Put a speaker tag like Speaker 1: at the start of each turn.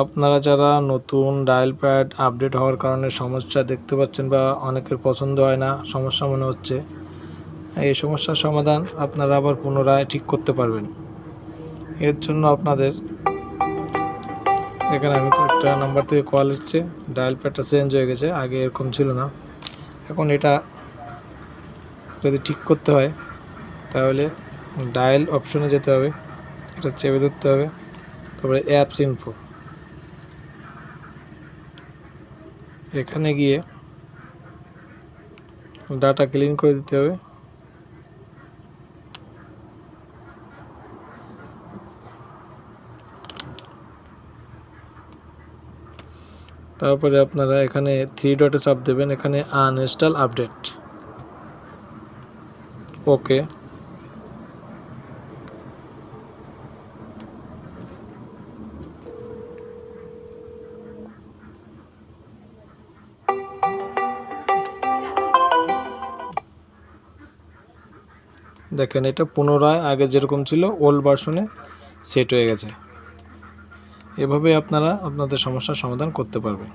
Speaker 1: আপনারা যারা নতুন ডায়াল প্যাড আপডেট হওয়ার কারণে সমস্যা দেখতে পাচ্ছেন বা অনেকের পছন্দ হয় না, সমস্যা মনে হচ্ছে, এই সমস্যার সমাধান আপনারা আবার পুনরায় ঠিক করতে পারবেন। এর জন্য আপনাদের এখানে আমি একটা নাম্বার থেকে কল এসছে ডায়াল প্যাডটা চেঞ্জ হয়ে গেছে, আগে এরকম ছিল না। এখন এটা যদি ঠিক করতে হয়, তাহলে ডায়াল অপশনে যেতে হবে, এটা চেপে ধরতে হবে, তারপরে অ্যাপস ইনফো এখানে গিয়ে ডাটা ক্লিন করে দিতে হবে। তারপরে আপনারা এখানে থ্রি ডটে চাপ দেবেন, এখানে আনইনস্টল আপডেট ওকে দেখেন, এটা পুনরায় আগে যেরকম ছিল ওল্ড ভার্সনে সেট হয়ে গেছে। এভাবে আপনারা আপনাদের সমস্যার সমাধান করতে পারবেন।